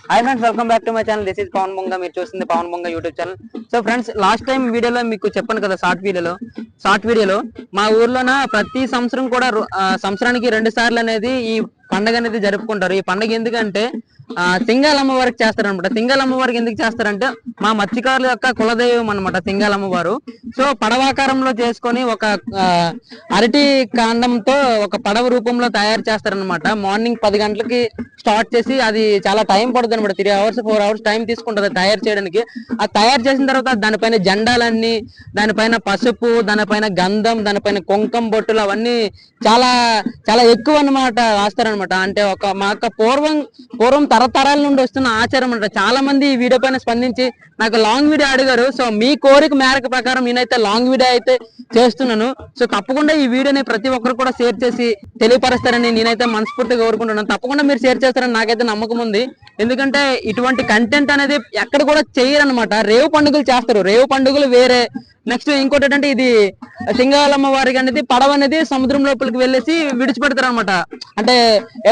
Hi friends welcome back to my channel this is Pavan Bonga మీరు చూస్తుంది Pavan Bonga YouTube channel so friends last time వీడియోలో మీకు చెప్పాను కదా short వీడియోలో షార్ట్ వీడియోలో మా ఊర్లోన ప్రతి సంవత్సరం కూడా సంవత్సరానికి రెండు సార్లు అనేది ఈ పండగ అనేది జరుపుకుంటారు. ఈ పండగ ఎందుకంటే ఆ తింగాల వారికి చేస్తారనమాట. సింగాలమ్మ వారికి ఎందుకు చేస్తారంటే మా మత్స్యకారుల యొక్క కులదైవం అనమాట సింగాలమ్మ వారు. సో పడవాకారంలో చేసుకొని ఒక అరటి కాండంతో ఒక పడవ రూపంలో తయారు చేస్తారనమాట మార్నింగ్ పది గంటలకి స్టార్ట్ చేసి అది చాలా టైం పడుతుంది అనమాట three hours four hours time తీసుకుంటుంది తయారు చేయడానికి. అది తయారు చేసిన తర్వాత దానిపైన జెండాలన్నీ దానిపైన పసుపు దానిపైన గంధం దానిపైన కుంకం బొట్టులు అవన్నీ చాలా చాలా ఎక్కువ అన్నమాట రాస్తారనమాట అంటే ఒక మా యొక్క పూర్వం పూర్వం తరతరాల నుండి వస్తున్న ఆచారం అంట. చాలా మంది ఈ వీడియో పైన స్పందించి నాకు లాంగ్ వీడియో అడిగారు. సో మీ కోరిక మేరకు ప్రకారం నేనైతే లాంగ్ వీడియో అయితే చేస్తున్నాను. సో తప్పకుండా ఈ వీడియోని ప్రతి ఒక్కరు కూడా షేర్ చేసి తెలియపరుస్తారని నేనైతే మనస్ఫూర్తిగా కోరుకుంటున్నాను. తప్పకుండా మీరు షేర్ చేస్తారని నాకైతే నమ్మకం ఉంది. ఎందుకంటే ఇటువంటి కంటెంట్ అనేది ఎక్కడ కూడా చేయరనమాట రేవు పండుగలు చేస్తారు. రేవు పండుగలు వేరే. నెక్స్ట్ ఇంకోటి ఏంటంటే ఇది సింగాలమ్మ వారికి అనేది పడవ అనేది సముద్రం లోపలికి వెళ్ళేసి విడిచిపెడతారు అనమాట అంటే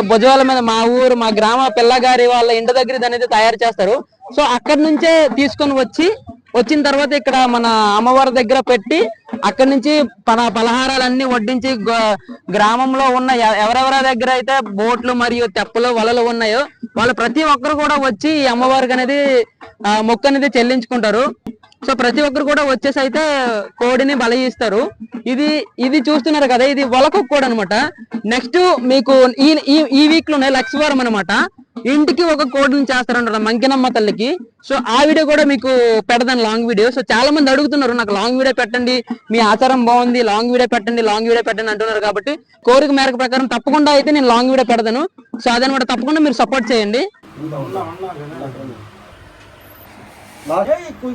భుజవాల మీద మా ఊరు మా గ్రామ పిల్లగారి వాళ్ళ ఇంటి దగ్గర అనేది తయారు చేస్తారు. సో అక్కడి నుంచే తీసుకొని వచ్చి వచ్చిన తర్వాత ఇక్కడ మన అమ్మవారి దగ్గర పెట్టి అక్కడి నుంచి పల పలహారాలన్నీ వడ్డించి గ- గ్రామంలో ఉన్న ఎ- ఎవరెవరి దగ్గర అయితే బోట్లు మరియు తెప్పలు వలలు ఉన్నాయో వాళ్ళు ప్రతి ఒక్కరు కూడా వచ్చి ఈ అమ్మవారికి అనేది మొక్క అనేది చెల్లించుకుంటారు. సో ప్రతి ఒక్కరు కూడా వచ్చేసి అయితే కోడిని బలయిస్తారు. ఇది ఇది చూస్తున్నారు కదా ఇది వలకు కోడి అనమాట నెక్స్ట్ మీకు ఈ ఈ- వీక్ వీక్లోనే లక్ష్మీవారం అనమాట ఇంటికి ఒక కోడిని చేస్తారంట మంకినమ్మ తల్లికి. సో ఆ వీడియో కూడా మీకు పెడతాను లాంగ్ వీడియో సో చాలా మంది అడుగుతున్నారు నాకు లాంగ్ వీడియో పెట్టండి మీ ఆచారం బాగుంది లాంగ్ వీడియో పెట్టండి లాంగ్ వీడియో పెట్టండి అంటున్నారు కాబట్టి కోరిక మేరకు ప్రకారం తప్పకుండా అయితే నేను లాంగ్ వీడియో పెడతాను. సో అదనమాట తప్పకుండా మీరు సపోర్ట్ చేయండి. ఎక్కువ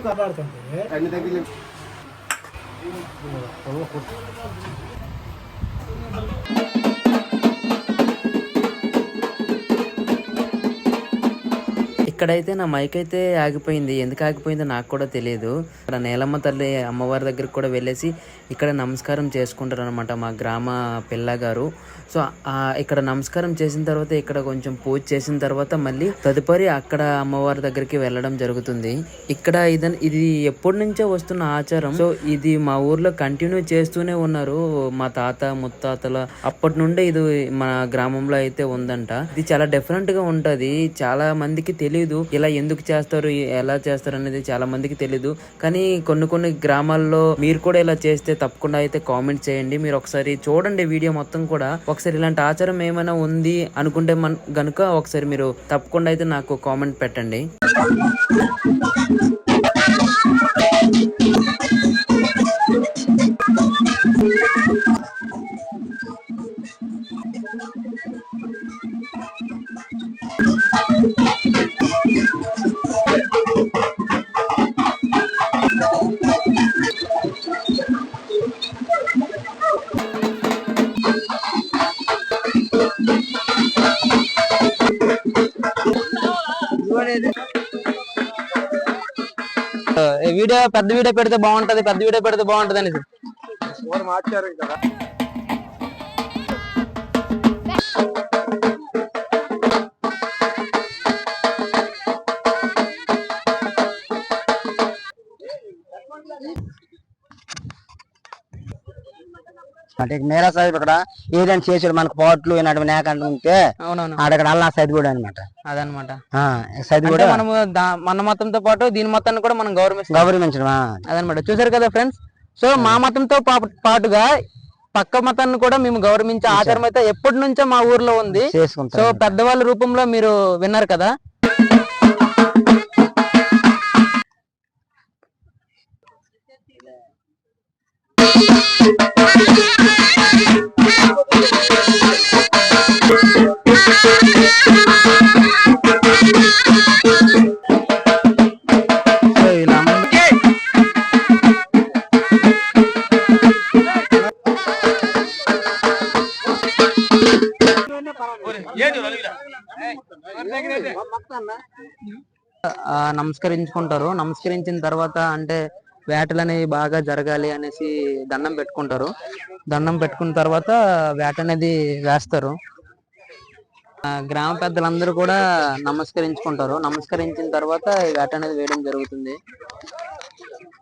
ఇక్కడైతే నా మైక్ అయితే ఆగిపోయింది. ఎందుకు ఆగిపోయిందో నాకు కూడా తెలియదు ఇక్కడ నేలమ్మ తల్లి అమ్మవారి దగ్గరికి కూడా వెళ్ళేసి ఇక్కడ నమస్కారం చేసుకుంటారు అనమాట మా గ్రామ పిల్లగారు సో ఇక్కడ నమస్కారం చేసిన తర్వాత ఇక్కడ కొంచెం పూజ చేసిన తర్వాత మళ్ళీ తదుపరి అక్కడ అమ్మవారి దగ్గరికి వెళ్ళడం జరుగుతుంది. ఇక్కడ ఇది ఇది ఎప్పటి నుంచో వస్తున్న ఆచారం. సో ఇది మా ఊర్లో కంటిన్యూ చేస్తూనే ఉన్నారు మా తాత ముత్తాతల. అప్పటి నుండే ఇది మన గ్రామంలో అయితే ఉందంట. ఇది చాలా డిఫరెంట్గా ఉంటది. చాలా మందికి తెలియదు ఇలా ఎందుకు చేస్తారు ఎలా చేస్తారు అనేది చాలా మందికి తెలియదు కానీ కొన్ని కొన్ని గ్రామాల్లో మీరు కూడా ఇలా చేస్తే తప్పకుండా అయితే కామెంట్ చేయండి. మీరు ఒకసారి చూడండి వీడియో మొత్తం కూడా. ఒకసారి ఇలాంటి ఆచారం ఏమైనా ఉంది అనుకుంటే మన గనుక ఒకసారి మీరు తప్పకుండా అయితే నాకు కామెంట్ పెట్టండి. వీడియో పెద్ద వీడియో పెడితే బాగుంటది పెద్ద వీడియో పెడితే బాగుంటది అనేసి. మార్చారు కదా. అంటే నేరా సాహిబ్ ఇక్కడ ఏదైనా చేసాడు మనకు పోట్లు ఇలాంటివి నేక ఉంటే ఆడక్కడ అల్లా సైడ్ కూడా అనమాట అదనమాట కూడా మనము మన మతంతో పాటు దీని మతాన్ని కూడా మనం గౌరవిస్తాం గౌరవించడం. అదనమాట చూసారు కదా ఫ్రెండ్స్? సో మా మతంతో పాటుగా పక్క మతాన్ని కూడా మేము గౌరవించే ఆచారం అయితే ఎప్పటి నుంచో మా ఊర్లో ఉంది. సో పెద్దవాళ్ళ రూపంలో మీరు విన్నారు కదా? నమస్కరించుకుంటారు. నమస్కరించిన తర్వాత అంటే వేటలు అనేవి బాగా జరగాలి అనేసి దండం పెట్టుకుంటారు. దండం పెట్టుకున్న తర్వాత వేట అనేది వేస్తారు. ఆ, గ్రామ పెద్దలందరూ కూడా నమస్కరించుకుంటారు. నమస్కరించిన తర్వాత వేట అనేది వేయడం జరుగుతుంది.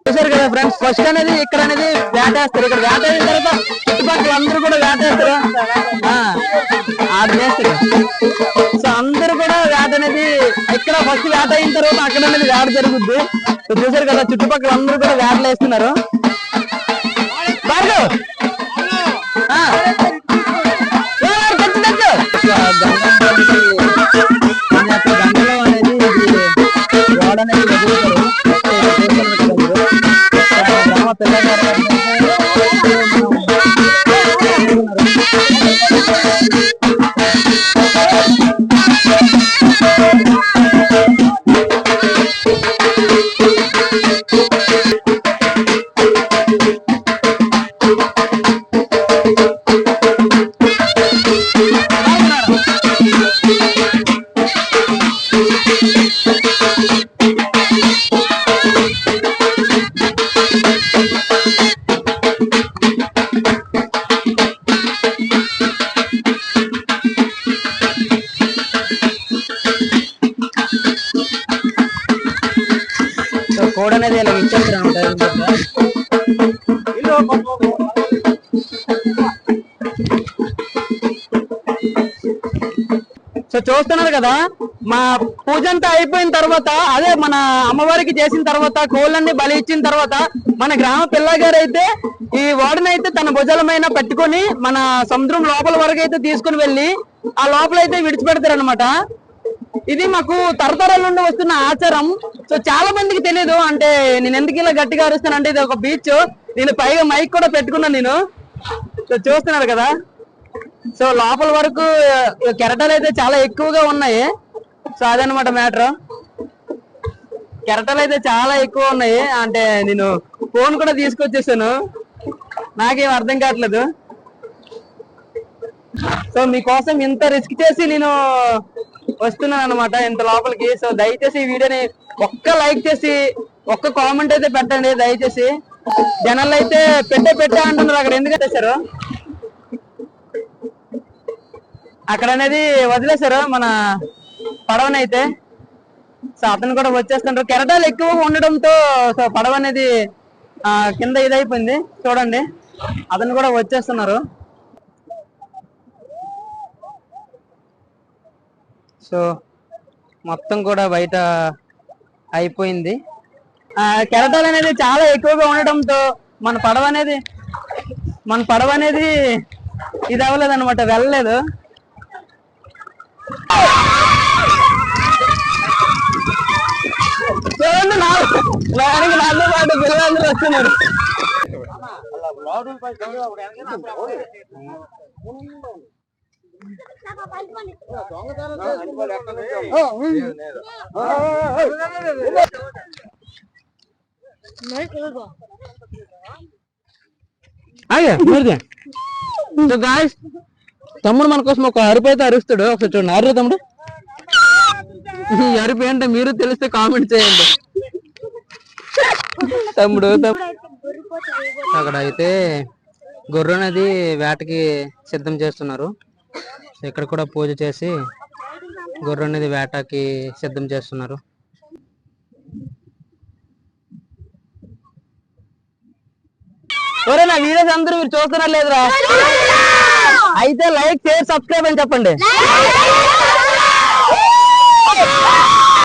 చూసారు కదా ఫ్రెండ్స్ ఫస్ట్ అనేది ఇక్కడ అనేది వేటేస్తారు. ఇక్కడ వేట అయిన తర్వాత చుట్టుపక్కల అందరూ కూడా వేటేస్తారు. ఆడు వేస్తారు సో అందరూ కూడా వేట అనేది ఇక్కడ ఫస్ట్ వేట అయిన తర్వాత అక్కడ అనేది వేట జరుగుద్ది. చూసారు కదా చుట్టుపక్కల అందరూ కూడా వేటలు వేస్తున్నారు. సో చూస్తున్నారు కదా మా పూజ అంతా అయిపోయిన తర్వాత అదే మన అమ్మవారికి చేసిన తర్వాత కోళ్ళన్ని బలి ఇచ్చిన తర్వాత మన గ్రామ పిల్లగారు అయితే ఈ వాడినైతే తన భుజలమైన పట్టుకొని మన సముద్రం లోపల వరకు అయితే తీసుకుని వెళ్ళి ఆ లోపల అయితే విడిచిపెడతారు అనమాట ఇది మాకు తరతరాల నుండి వస్తున్న ఆచారం. సో చాలా మందికి తెలియదు అంటే నేను ఎందుకు ఇలా గట్టిగా అరుస్తాను అంటే ఇది ఒక బీచ్ నేను పైగా మైక్ కూడా పెట్టుకున్నాను నేను. సో చూస్తున్నారు కదా. సో లోపల వరకు కెరటాలు అయితే చాలా ఎక్కువగా ఉన్నాయి. సో అదనమాట మ్యాటర్. కెరటాలు అయితే చాలా ఎక్కువ ఉన్నాయి. అంటే నేను ఫోన్ కూడా తీసుకొచ్చేసాను. నాకేం అర్థం కావట్లేదు. సో మీకోసం ఇంత రిస్క్ చేసి నేను వస్తున్నాను అనమాట ఇంత లోపలికి. సో దయచేసి ఈ వీడియోని ఒక్క లైక్ చేసి ఒక్క కామెంట్ అయితే పెట్టండి దయచేసి. జనాలు అయితే పెట్టే పెట్టే అంటున్నారు. అక్కడ ఎందుకు చేశారు అక్కడ అనేది వదిలేశారు మన పడవనైతే సో అతను కూడా వచ్చేస్తుంటారు. కెరటాలు ఎక్కువగా ఉండడంతో సో పడవ అనేది కింద ఇదైపోయింది. చూడండి. అతను కూడా వచ్చేస్తున్నారు. సో మొత్తం కూడా బయట అయిపోయింది కెరటాలు అనేది చాలా ఎక్కువగా ఉండటంతో మన పడవ అనేది మన పడవ అనేది ఇది అవ్వలేదు అనమాట వెళ్ళలేదు చూడండి నాతో పాటు పిల్లలందరూ వస్తున్నారు ఆగే తమ్ముడు మన కోసం ఒక అరుపు అయితే అరుస్తాడు. ఒకసారి చూడండి. అరు తమ్ముడు. ఈ అరుపు ఏంటో మీరు తెలిస్తే కామెంట్ చేయండి. తమ్ముడు అక్కడ అయితే గొర్రె అనేది వేటకి సిద్ధం చేస్తున్నారు. ఇక్కడ కూడా పూజ చేసి గొర్రె అనేది వేటకి సిద్ధం చేస్తున్నారు. ఒరే నా వీడియోస్ అందరూ మీరు చూస్తున్నారా లేదురా? అయితే లైక్ షేర్ సబ్స్క్రైబ్ అని చెప్పండి.